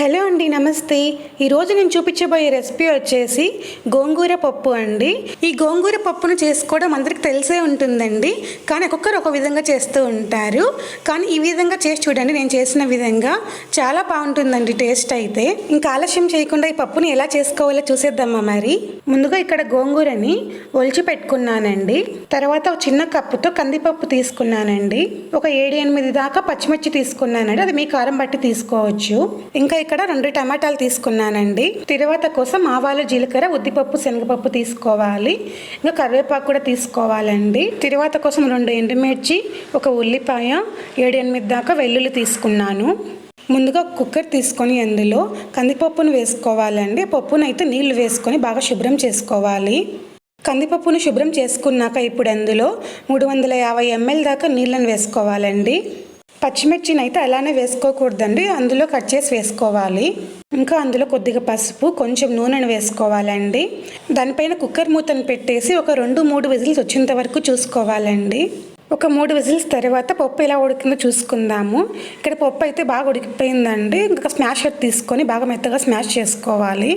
Hello అండి నమస్తే. ఈరోజు నేను చూపించబోయే రెసిపీ వచ్చేసి గోంగూర పప్పు అండి. ఈ గోంగూర పప్పును చేసుకోవడం అందరికి తెలిసే ఉంటుందండి. కానీ ఒక్కొక్కరు ఒక విధంగా చేస్తూ ఉంటారు. కానీ ఈ విధంగా చేసి చూడండి నేను చేసిన విధంగా చాలా బాగుంటుందండి టేస్ట్ అయితే. ఇంకా ఆలస్యం చేయకుండా ఈ పప్పుని ఎలా చేసుకోవాలో చూసేద్దామా మరి? ముందుగా ఇక్కడ గోంగూరని ఒలిచి పెట్టుకున్నానండి. తర్వాత ఒక చిన్న కప్పుతో కందిపప్పు తీసుకున్నానండి. ఒక ఏడు ఎనిమిది దాకా పచ్చిమిర్చి తీసుకున్నానండి. అది మీ కారం బట్టి తీసుకోవచ్చు. ఇంకా ఇక్కడ రెండు టమాటాలు తీసుకున్నానండి. తిరువాత కోసం ఆవాలు జీలకర్ర ఉద్దిపప్పు శనగపప్పు తీసుకోవాలి. ఇంకా కరివేపాకు కూడా తీసుకోవాలండి. తిరువాత కోసం రెండు ఎండుమిర్చి ఒక ఉల్లిపాయ ఏడు ఎనిమిది దాకా వెల్లుల్లి తీసుకున్నాను. ముందుగా కుక్కర్ తీసుకొని అందులో కందిపప్పును వేసుకోవాలండి. పప్పును అయితే నీళ్ళు వేసుకొని బాగా శుభ్రం చేసుకోవాలి. కందిపప్పును శుభ్రం చేసుకున్నాక ఇప్పుడు అందులో మూడు వందల యాభై ఎంఎల్ దాకా నీళ్ళను వేసుకోవాలండి. పచ్చిమిర్చిని అయితే అలానే వేసుకోకూడదండి. అందులో కట్ చేసి వేసుకోవాలి. ఇంకా అందులో కొద్దిగా పసుపు కొంచెం నూనెను వేసుకోవాలండి. దానిపైన కుక్కర్ మూతను పెట్టేసి ఒక రెండు మూడు విజిల్స్ వచ్చేంత వరకు చూసుకోవాలండి. ఒక మూడు విజిల్స్ తర్వాత పప్పు ఎలా ఉడికిందో చూసుకుందాము. ఇక్కడ పప్పు అయితే బాగా ఉడికిపోయిందండి. ఇంకా స్మాషర్ తీసుకొని బాగా మెత్తగా స్మాష్ చేసుకోవాలి.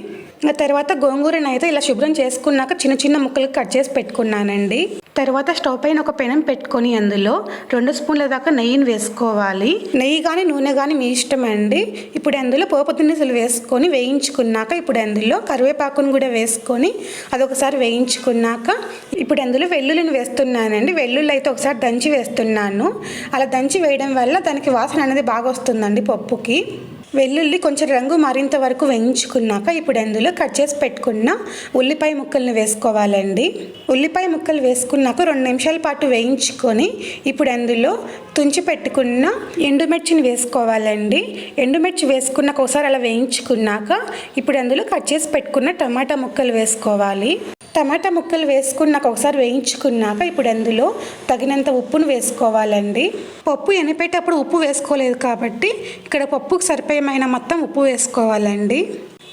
ఆ తర్వాత గోంగూరను అయితే ఇలా శుభ్రం చేసుకున్నాక చిన్న చిన్న ముక్కలు కట్ చేసి పెట్టుకున్నానండి. తర్వాత స్టవ్ పైన ఒక పెనం పెట్టుకొని అందులో రెండు స్పూన్ల దాకా నెయ్యిని వేసుకోవాలి. నెయ్యి కానీ నూనె కానీ మీ ఇష్టం అండి. ఇప్పుడు అందులో పోపు దినుసులు వేసుకొని వేయించుకున్నాక ఇప్పుడు అందులో కరివేపాకును కూడా వేసుకొని అదొకసారి వేయించుకున్నాక ఇప్పుడు అందులో వెల్లుల్లిని వేస్తున్నానండి. వెల్లుల్లి అయితే ఒకసారి దంచి వేస్తున్నాను. అలా దంచి వేయడం వల్ల దానికి వాసన అనేది బాగా వస్తుందండి పప్పుకి. వెల్లుల్లి కొంచెం రంగు మరింత వరకు వేయించుకున్నాక ఇప్పుడు అందులో కట్ చేసి పెట్టుకున్న ఉల్లిపాయ ముక్కల్ని వేసుకోవాలండి. ఉల్లిపాయ ముక్కలు వేసుకున్నాక రెండు నిమిషాల పాటు వేయించుకొని ఇప్పుడు అందులో తుంచి పెట్టుకున్న ఎండుమిర్చిని వేసుకోవాలండి. ఎండుమిర్చి వేసుకున్నాక ఒకసారి అలా వేయించుకున్నాక ఇప్పుడు అందులో కట్ చేసి పెట్టుకున్న టమాటా ముక్కలు వేసుకోవాలి. టమాటా ముక్కలు వేసుకున్నాక ఒకసారి వేయించుకున్నాక ఇప్పుడు అందులో తగినంత ఉప్పును వేసుకోవాలండి. పప్పు ఎనిపేటప్పుడు ఉప్పు వేసుకోలేదు కాబట్టి ఇక్కడ పప్పుకు సరిపోయమైన మొత్తం ఉప్పు వేసుకోవాలండి.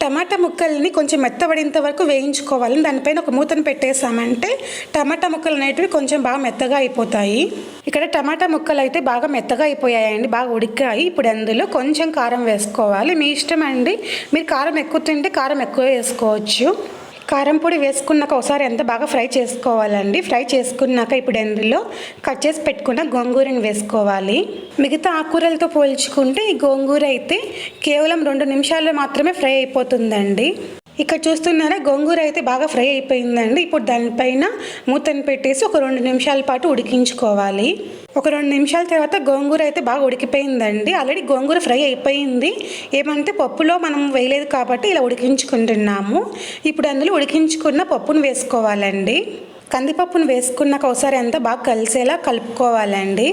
టమాటా ముక్కల్ని కొంచెం మెత్తబడేంత వరకు వేయించుకోవాలి. దానిపైన ఒక మూతను పెట్టేసామంటే టమాటా ముక్కలు అనేటివి కొంచెం బాగా మెత్తగా అయిపోతాయి. ఇక్కడ టమాటా ముక్కలు అయితే బాగా మెత్తగా అయిపోయాయండి బాగా ఉడికాయి. ఇప్పుడు అందులో కొంచెం కారం వేసుకోవాలి. మీ ఇష్టం అండి మీరు కారం ఎక్కువ తింటే కారం ఎక్కువ వేసుకోవచ్చు. కారం పొడి వేసుకున్నాక ఒకసారి ఎంత బాగా ఫ్రై చేసుకోవాలండి. ఫ్రై చేసుకున్నాక ఇప్పుడు ఇందులో కట్ చేసి పెట్టుకున్న గోంగూరని వేసుకోవాలి. మిగతా ఆకుకూరలతో పోల్చుకుంటే ఈ గోంగూర అయితే కేవలం రెండు నిమిషాల్లో మాత్రమే ఫ్రై అయిపోతుందండి. ఇక్కడ చూస్తున్నారా గోంగూర అయితే బాగా ఫ్రై అయిపోయిందండి. ఇప్పుడు దానిపైన మూతను పెట్టేసి ఒక రెండు నిమిషాల పాటు ఉడికించుకోవాలి. ఒక రెండు నిమిషాల తర్వాత గోంగూర అయితే బాగా ఉడికిపోయిందండి. ఆల్రెడీ గోంగూర ఫ్రై అయిపోయింది. ఏమంటే పప్పులో మనం వేయలేదు కాబట్టి ఇలా ఉడికించుకుంటున్నాము. ఇప్పుడు అందులో ఉడికించుకున్న పప్పును వేసుకోవాలండి. కందిపప్పును వేసుకున్నాక ఒకసారి అంతా బాగా కలిసేలా కలుపుకోవాలండి.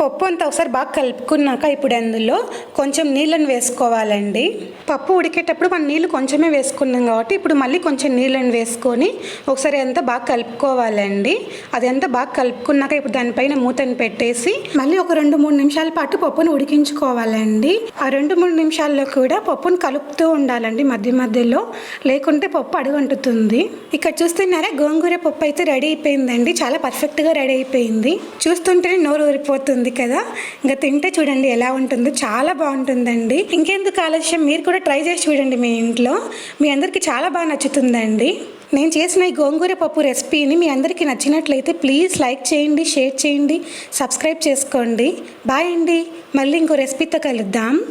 పప్పు అంతా ఒకసారి బాగా కలుపుకున్నాక ఇప్పుడు అందులో కొంచెం నీళ్ళని వేసుకోవాలండి. పప్పు ఉడికేటప్పుడు మనం నీళ్ళు కొంచెమే వేసుకున్నాం కాబట్టి ఇప్పుడు మళ్ళీ కొంచెం నీళ్ళని వేసుకొని ఒకసారి అంతా బాగా కలుపుకోవాలండి. అది బాగా కలుపుకున్నాక ఇప్పుడు దానిపైన మూతను పెట్టేసి మళ్ళీ ఒక రెండు మూడు నిమిషాల పాటు పప్పును ఉడికించుకోవాలండి. ఆ రెండు మూడు నిమిషాల్లో కూడా పప్పును కలుపుతూ ఉండాలండి మధ్య మధ్యలో. లేకుంటే పప్పు అడుగంటుతుంది. ఇక్కడ చూస్తున్నారా? గోంగూర పప్పు అయితే రెడీ అయిపోయిందండి. చాలా పర్ఫెక్ట్గా రెడీ అయిపోయింది. చూస్తుంటేనే నోరు ఊరిపోతుంది. కదా. ఇంకా తింటే చూడండి ఎలా ఉంటుందో. చాలా బాగుంటుందండి. ఇంకెందుకు ఆలస్యం? మీరు కూడా ట్రై చేసి చూడండి మీ ఇంట్లో. మీ అందరికీ చాలా బాగా నచ్చుతుందండి. నేను చేసిన ఈ గోంగూర పప్పు రెసిపీని మీ అందరికీ నచ్చినట్లయితే ప్లీజ్ లైక్ చేయండి షేర్ చేయండి సబ్స్క్రైబ్ చేసుకోండి. బాయ్ అండి. మళ్ళీ ఇంకో రెసిపీతో కలుద్దాం.